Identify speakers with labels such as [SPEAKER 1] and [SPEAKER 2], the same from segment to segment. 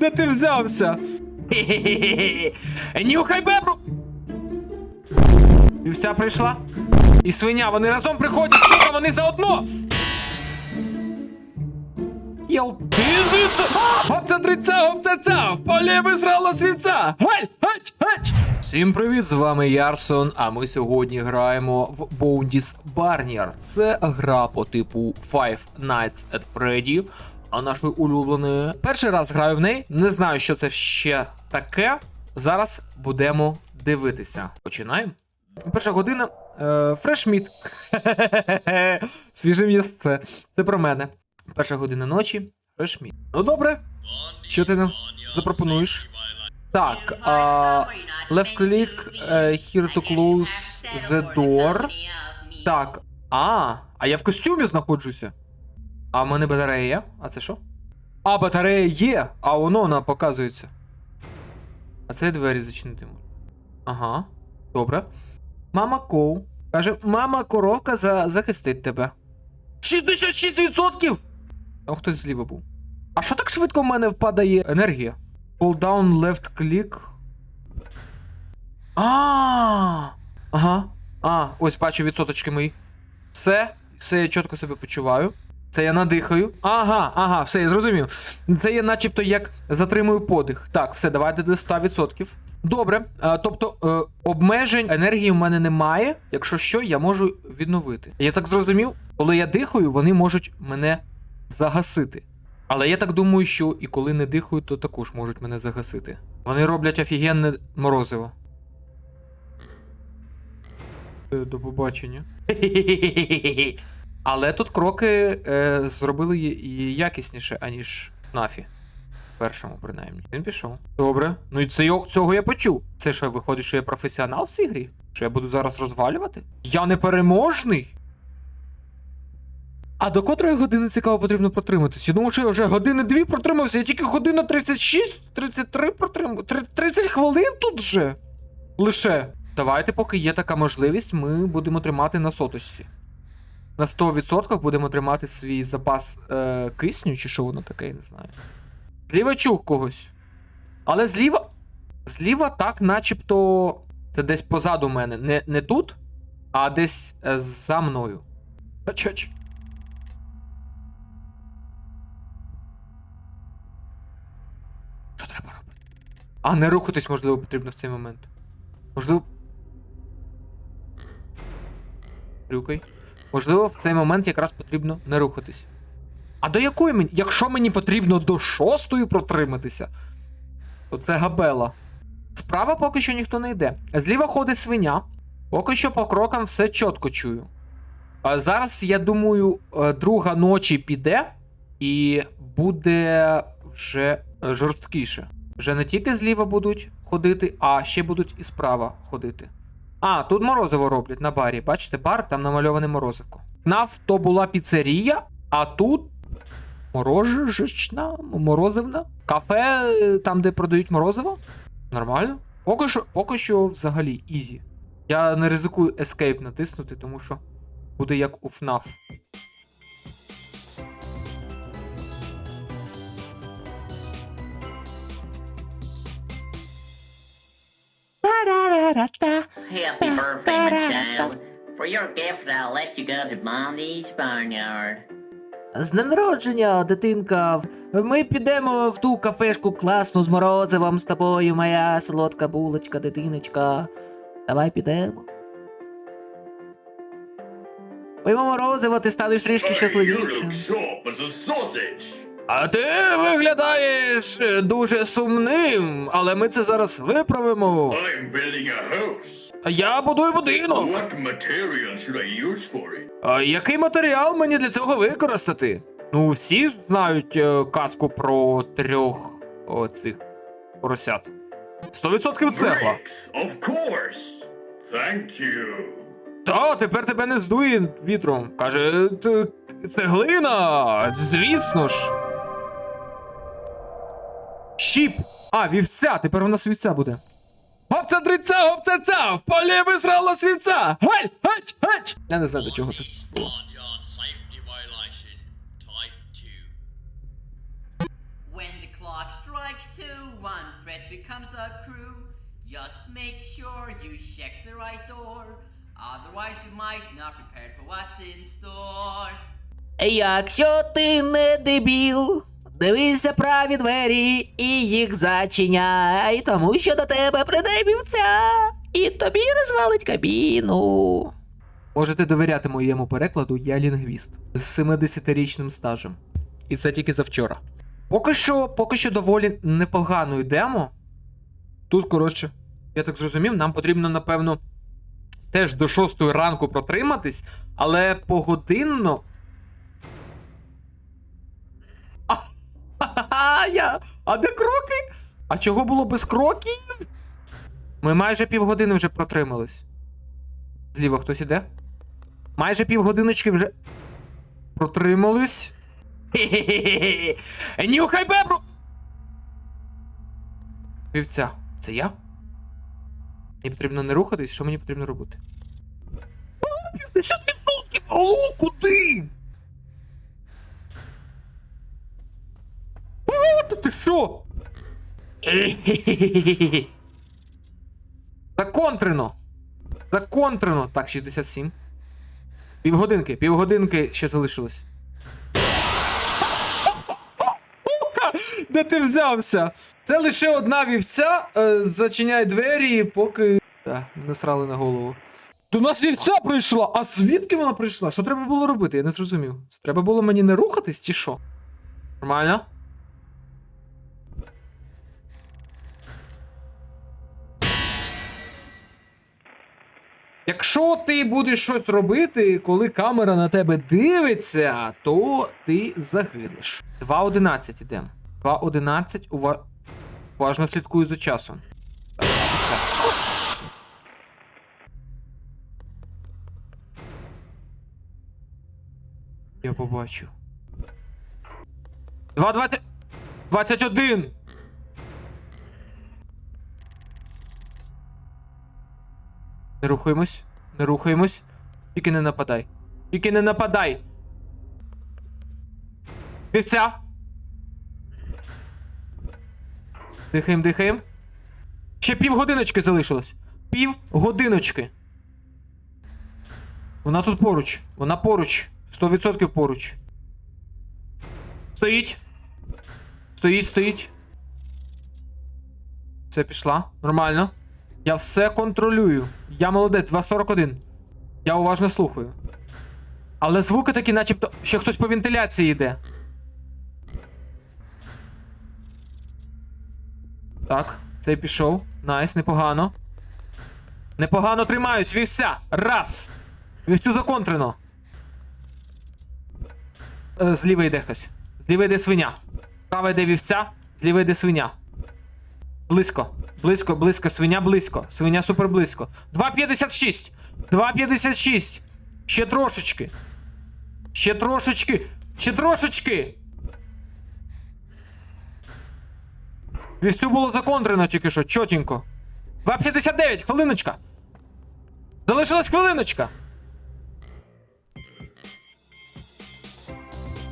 [SPEAKER 1] Де ти взявся? Нюхай бебру! Вівця прийшла. І свиня, вони разом приходять, сука, вони заодно! Ти Гопця дриця, гопця ця! В полі визрала свівця! Гель, геч, геч! Всім привіт, з вами Ярсон, а ми сьогодні граємо в Boundis Barnier. Це гра по типу Five Nights at Freddy, а нашої улюбленої. Перший раз граю в неї, не знаю, що це ще таке. Зараз будемо дивитися. Починаємо. Перша година. Е, фрешміт. Свіже місце. Це про мене. Перша година ночі. Фрешміт. Ну добре. Що ти нам запропонуєш? Так, а, left click, е, here to close the door. Так. А, а я в костюмі знаходжуся. А в мене батарея є? А це що? А, батарея є, а воно вона показується. А це двері зачинити можна. Ага, добре. Мама Коу. Каже, мама коровка за... захистить тебе. 66%! Там хтось зліва був. А що так швидко в мене впадає енергія? Hold down left click. А. Ага. А, ось бачу відсоточки мої. Все, все я чітко себе почуваю. Це я надихаю. Ага, ага, все, я зрозумів. Це я начебто як затримую подих. Так, все, давайте до 100%. Добре. А, тобто е, обмежень енергії в мене немає. Якщо що, я можу відновити. Я так зрозумів, коли я дихаю, вони можуть мене загасити. Але я так думаю, що і коли не дихаю, то також можуть мене загасити. Вони роблять офігенне морозиво. Е, До побачення. Але тут кроки е, зробили і якісніше, аніж Нафі. Першому, принаймні. Він пішов. Добре. Ну і це цього я почув. Це що, виходить, що я професіонал в цій грі? Що я буду зараз розвалювати? Я непереможний? А до котрої години цікаво потрібно протриматися? Я думаю, що я вже години дві протримався, я тільки година 36, 33 протримав. 30 хвилин тут вже. Лише. Давайте, поки є така можливість, ми будемо тримати на соточці. На 100% будемо тримати свій запас е, кисню, чи що воно таке, я не знаю. Зліва чух когось. Але зліва. Зліва так, начебто. Це десь позаду мене. Не, не тут, а десь е, за мною. Чач. Що треба робити? А, не рухатись, можливо, потрібно в цей момент. Можливо. Рюкай. Можливо, в цей момент якраз потрібно не рухатись. А до якої мені. Якщо мені потрібно до шостої протриматися, то це габела. Справа поки що ніхто не йде. Зліва ходить свиня. Поки що по крокам все чітко чую. А зараз, я думаю, е, друга ночі піде, і буде вже жорсткіше. Вже не тільки зліва будуть ходити, а ще будуть і справа ходити. А, тут морозиво роблять на барі. Бачите, бар, там намальоване морозивко. НАФ то була піцерія, а тут морожечна, морозивна. Кафе, е, там, де продають морозиво. Нормально. Поки що, поки що взагалі ізі. Я не ризикую Escape натиснути, тому що буде як у FNAF.
[SPEAKER 2] Happy birthday, my child. For your gift, I'll let you go to Blondie's barnyard.
[SPEAKER 1] З днем народження, дитинка. Ми підемо в ту кафешку класну з морозивом з тобою, моя солодка булочка, дитиночка. Давай підемо. Поймо морозиво, ти станеш трішки щасливішим. А ти виглядаєш дуже сумним, але ми це зараз виправимо.
[SPEAKER 3] I'm building a house.
[SPEAKER 1] Я будую будинок.
[SPEAKER 3] What material should I use for it?
[SPEAKER 1] А який матеріал мені для цього використати? Ну, всі знають е, казку про трьох оцих поросят. 100% цегла.
[SPEAKER 3] Bricks, of course. Thank you.
[SPEAKER 1] Та, тепер тебе не здує вітром. Каже, «Т- цеглина. Звісно ж. Щіп. А, вівця, тепер у нас вівця буде. Гопця дриця, гопця ця! В полі висрала вівця! Гей! Геч! Геч! Я не знаю, до чого це було.
[SPEAKER 4] Barnyard safety violation type 2.
[SPEAKER 2] When the
[SPEAKER 4] clock strikes two, one fret becomes a crew. Just make sure you check the right door. Otherwise, you might not prepared for what's in store.
[SPEAKER 5] Якщо ти не дебіл, Дивися праві двері і їх зачиняй, тому що до тебе прийде і тобі розвалить кабіну.
[SPEAKER 1] Можете довіряти моєму перекладу, я лінгвіст з 70-річним стажем. І це тільки завчора. Поки що, поки що доволі непогано йдемо. Тут, коротше, я так зрозумів, нам потрібно, напевно, теж до 6 ранку протриматись, але погодинно. Я. А де кроки? А чого було без кроків? Ми майже півгодини вже протримались. Зліва хтось іде? Майже півгодиночки вже протримались. Хе-хе-хе-хе. Нюхай бебру! Вівця, це я? Мені потрібно не рухатись, що мені потрібно робити? 50 відсотків! Алло, куди? Ти що? Законтрено! Законтрено! Так, 67. Півгодинки, півгодинки ще залишилось. Де ти взявся? Це лише одна вівця. Е, зачиняй двері, поки. Так, не срали на голову. До нас вівця прийшла! А звідки вона прийшла? Що треба було робити? Я не зрозумів. Треба було мені не рухатись, чи що? Нормально? Якщо ти будеш щось робити, коли камера на тебе дивиться, то ти загинеш. 2.11 ідемо. 2.11, ува... уважно слідкую за часом. Я побачив. 2.20... 21! Не рухаємось, не рухаємось. Тільки не нападай. Тільки не нападай. Вівця. Дихаємо, дихаємо. Ще півгодиночки залишилось. Півгодиночки. Вона тут поруч. Вона поруч. 100% поруч. Стоїть. Стоїть, стоїть. Все, пішла. Нормально. Я все контролюю. Я молодець, 2.41. Я уважно слухаю. Але звуки такі, начебто, що хтось по вентиляції йде. Так, цей пішов. Найс, непогано. Непогано тримаюсь, вівця! Раз! Вівцю законтрено. Е, зліва йде хтось. Зліва йде свиня. Справа йде вівця, зліва йде свиня. Близько. Близько, близько, свиня близько. Свиня супер близько. 2.56. 2.56. Ще трошечки. Ще трошечки. Ще трошечки. Вівцю було законтрено тільки що, чотенько. 2.59, хвилиночка. Залишилась хвилиночка.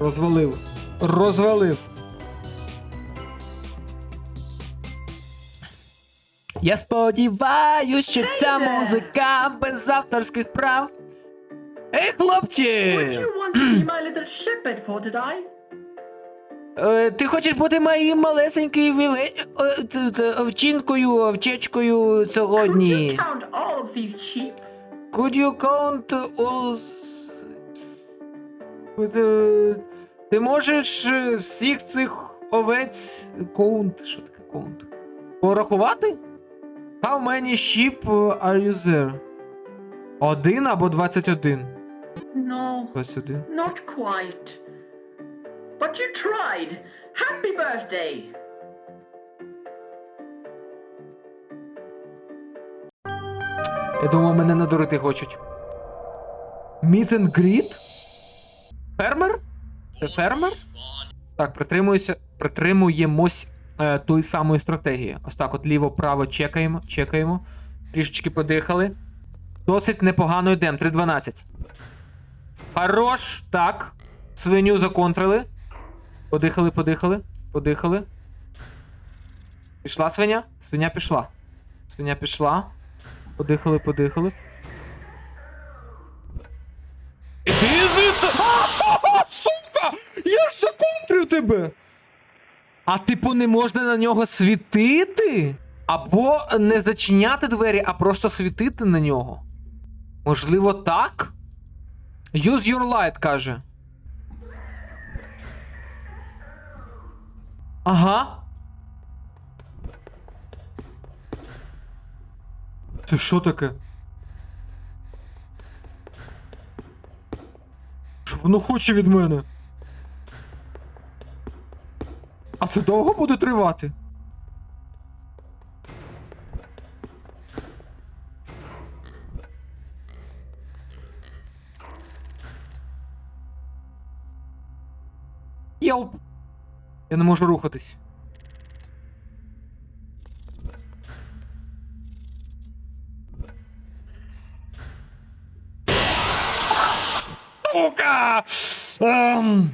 [SPEAKER 1] Розвалив. Розвалив. Я сподіваюсь, що ця музика без авторських прав. Ей, хлопче! Е, ти хочеш бути моїм малесенькою віве... е, т- овчинкою, овчечкою сьогодні? Could you count all... Е, Ти можеш е, всіх цих овець... Count? Що таке count? Порахувати? How many sheep are you there? Один або 21?
[SPEAKER 2] No,
[SPEAKER 1] 21.
[SPEAKER 2] not quite. But you tried. Happy birthday!
[SPEAKER 1] Я думав, мене надурити хочуть. Meet and greet? Фермер? Це фермер? Так, притримуюся, притримуємось е, тої самої стратегії. Ось так, от ліво-право чекаємо, чекаємо. Трішечки подихали. Досить непогано йдемо. 3.12. Хорош. Так. Свиню законтрили. Подихали, подихали, подихали. Пішла свиня? Свиня пішла. Свиня пішла. Подихали, подихали. Іди! Сука! Я ж законтрив тебе! А типу не можна на нього світити? Або не зачиняти двері, а просто світити на нього. Можливо, так? Use your light, каже. Ага. Це що таке? Що воно хоче від мене? А це довго буде тривати? Єлп. Я не можу рухатись. Сука! Ем.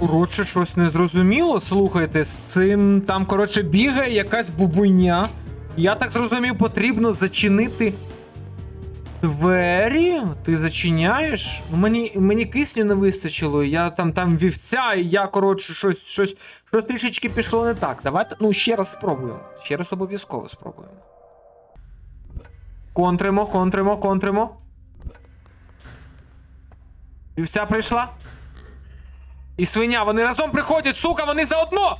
[SPEAKER 1] Коротше, щось незрозуміло. Слухайте, з цим там, коротше, бігає якась бубуйня. Я так зрозумів, потрібно зачинити двері. Ти зачиняєш? Ну, Мені, мені кисню не вистачило. Я там там вівця, і я, коротше, щось, щось, щось трішечки пішло не так. Давайте, ну, ще раз спробуємо. Ще раз обов'язково спробуємо. Контримо, контримо, контримо. Вівця прийшла. І свиня, вони разом приходять, сука, вони заодно!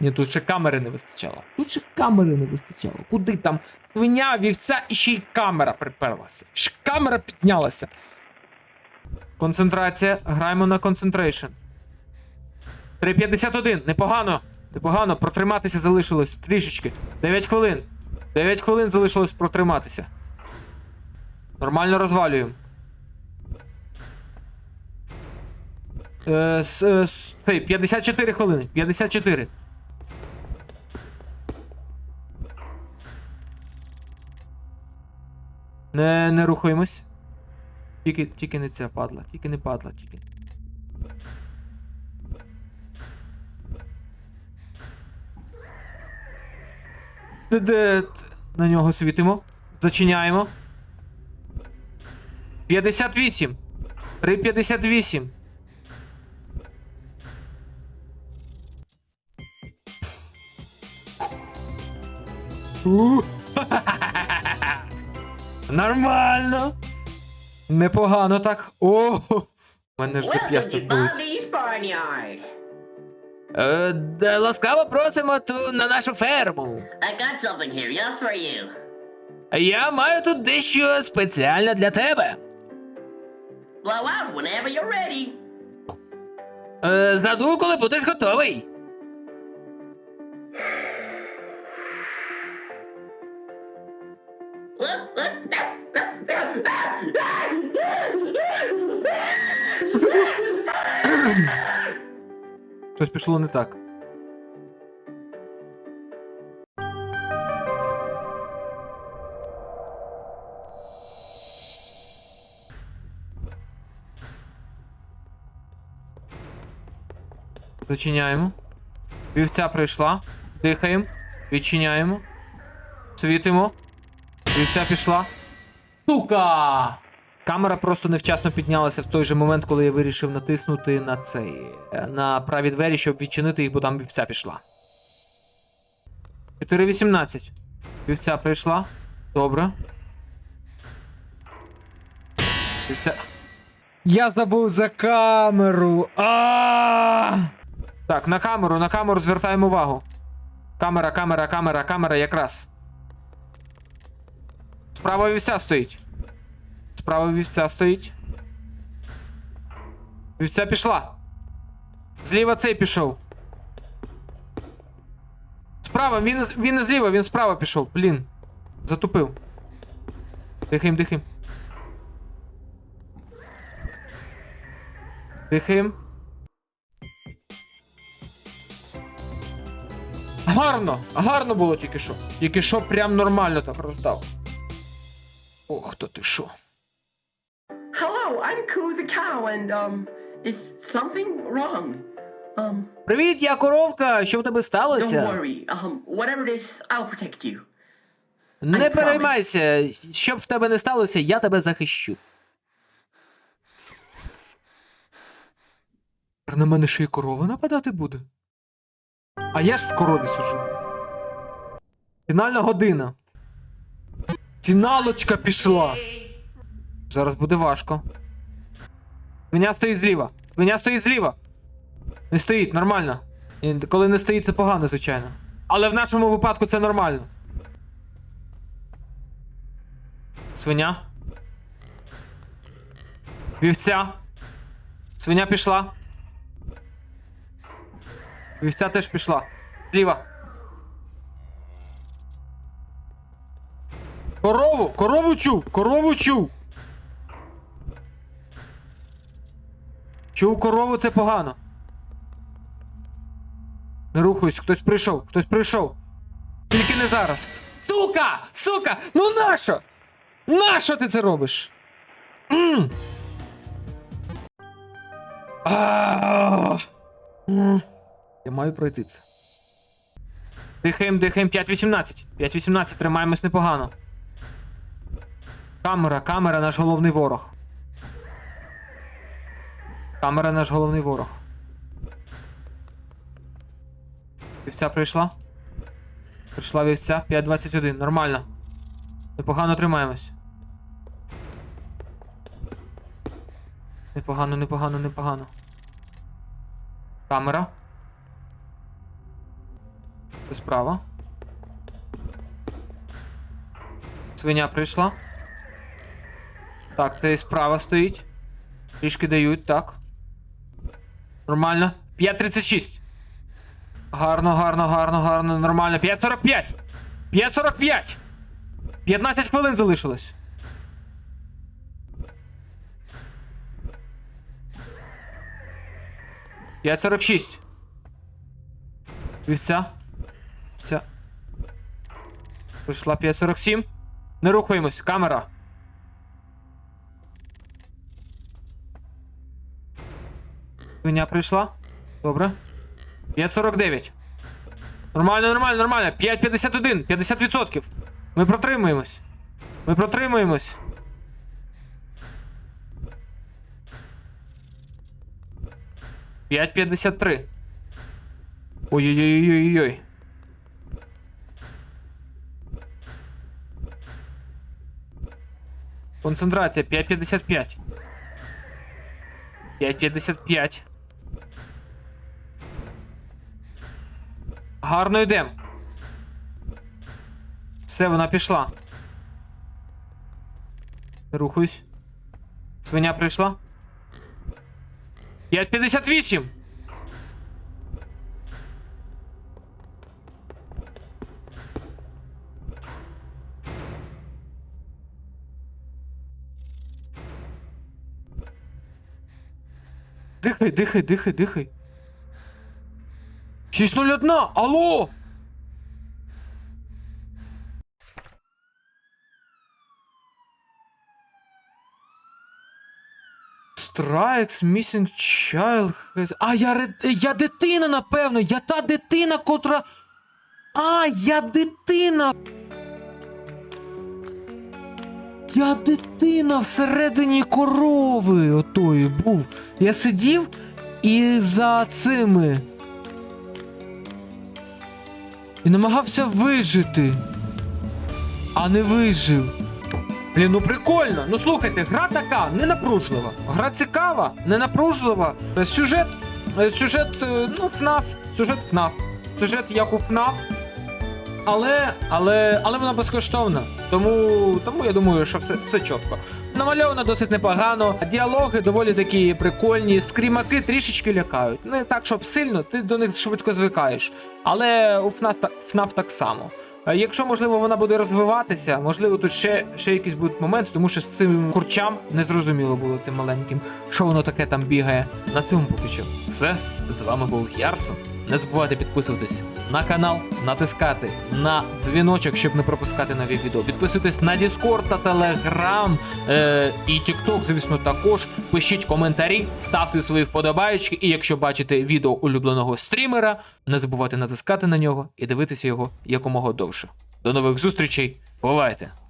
[SPEAKER 1] Ні, тут ще камери не вистачало. Тут ще камери не вистачало. Куди там? Свиня, вівця і ще й камера приперлася. Ще камера піднялася. Концентрація. Граємо на концентрейшн. 3.51. Непогано. Непогано. Протриматися залишилось трішечки. 9 хвилин. 9 хвилин залишилось протриматися. Нормально розвалюємо. Е, с, е, с- цей, 54 хвилини. 54. Не, не рухаємось. Тільки, тільки не ця падла, тільки не падла, тільки. На нього світимо. Зачиняємо. 58. 358. У. Нормально. Непогано так. О! У мене ж зап'ясток болить.
[SPEAKER 5] Е, да, ласкаво просимо ту на нашу ферму.
[SPEAKER 2] I got something here just for you.
[SPEAKER 5] Я маю тут дещо спеціально для тебе.
[SPEAKER 2] Blow out whenever you're ready.
[SPEAKER 5] Е, задуй, коли будеш готовий.
[SPEAKER 1] Щось пішло не так. Зачиняємо. Вівця прийшла. Дихаємо. Відчиняємо. Світимо. Вівця пішла. Сука! Камера просто невчасно піднялася в той же момент, коли я вирішив натиснути на цей. е, на праві двері, щоб відчинити їх, бо там вівця пішла. 4.18. Вівця прийшла. Добре. Вівця. Я забув за камеру. А! Так, на камеру, на камеру звертаємо увагу. Камера, камера, камера, камера якраз. Справа вівця стоїть. Справа вівця стоїть. Вівця пішла. Зліва цей пішов. Справа, він, він не зліва, він справа пішов. Блін. Затупив. Дихаєм, дихаєм. Дихаєм. Гарно! Гарно було тільки що. Тільки що прям нормально так роздав. Ох, то ти що.
[SPEAKER 6] Hello, I'm Coo the cow, and um,
[SPEAKER 2] is something wrong? Um,
[SPEAKER 5] Привіт, я коровка. Що в тебе
[SPEAKER 2] don't
[SPEAKER 5] сталося?
[SPEAKER 2] worry. Um, whatever it is, I'll protect you.
[SPEAKER 5] Не переймайся, що б в тебе не сталося, я тебе захищу.
[SPEAKER 1] На мене ще й корова нападати буде. А я ж в корові сиджу. Фінальна година. Фіналочка пішла. Зараз буде важко. Свиня стоїть зліва. Свиня стоїть зліва. Не стоїть, нормально. І коли не стоїть, це погано, звичайно. Але в нашому випадку це нормально. Свиня. Вівця. Свиня пішла. Вівця теж пішла. Зліва. Корову! Корову чув! Корову чув! Чув корову це погано. Не рухаюсь, хтось прийшов, хтось прийшов. Тільки не зараз. Сука! Сука! Ну нащо? Нащо ти це робиш? М! М. Я маю пройти це. Дихаємо, дихаємо. 5.18. 5.18, тримаємось непогано. Камера, камера наш головний ворог. Камера наш головний ворог. Вівця прийшла? Прийшла вівця. 5.21. Нормально. Непогано тримаємось. Непогано, непогано, непогано. Камера. Справа. Свиня прийшла. Так, це і справа стоїть. Трішки дають, так. Нормально. 5.36. Гарно, гарно, гарно, гарно, нормально. 5.45. 5.45. 15 хвилин залишилось. Шість. Вівця. Вівця. Прийшла 5.47. Не рухаємось. Камера. Свиня прийшла. Добре. 5.49. Нормально, нормально, нормально. 5.51. 50%. Ми протримуємось. Ми протримуємось. П'ять п'ятдесят три. Ой-ой-ой-ой-ой. Концентрація 5.55. 5.55. Гарно йдем. Все, вона пішла. Рухаюсь. Свиня прийшла. 5.58. Дихай, дихай, дихай, дихай. 601! Алло! Strikes, missing child has... А, я, я дитина, напевно! Я та дитина, котра. А, я дитина! Я дитина всередині корови отої був. Я сидів і за цими. І намагався вижити. А не вижив. Блін, ну прикольно. Ну слухайте, гра така, не напружлива. Гра цікава, не напружлива. Сюжет. е, Сюжет, е, ну, ФНАФ. Сюжет ФНАФ. Сюжет як у ФНАФ. Але, але, але вона безкоштовна. Тому, тому я думаю, що все, все чітко. Намальовано досить непогано. Діалоги доволі такі прикольні. Скрімаки трішечки лякають. Не так, щоб сильно, ти до них швидко звикаєш. Але у та- FNAF так само. Якщо, можливо, вона буде розвиватися, можливо, тут ще, ще якісь будуть моменти, тому що з цим курчам не зрозуміло було цим маленьким, що воно таке там бігає. На цьому поки що. Все, з вами був Ярсон. Не забувайте підписуватись на канал, натискати на дзвіночок, щоб не пропускати нові відео. Підписуйтесь на Discord та Telegram е, і TikTok, звісно, також. Пишіть коментарі, ставте свої вподобаючки. І якщо бачите відео улюбленого стрімера, не забувайте натискати на нього і дивитися його якомога довше. До нових зустрічей. Бувайте!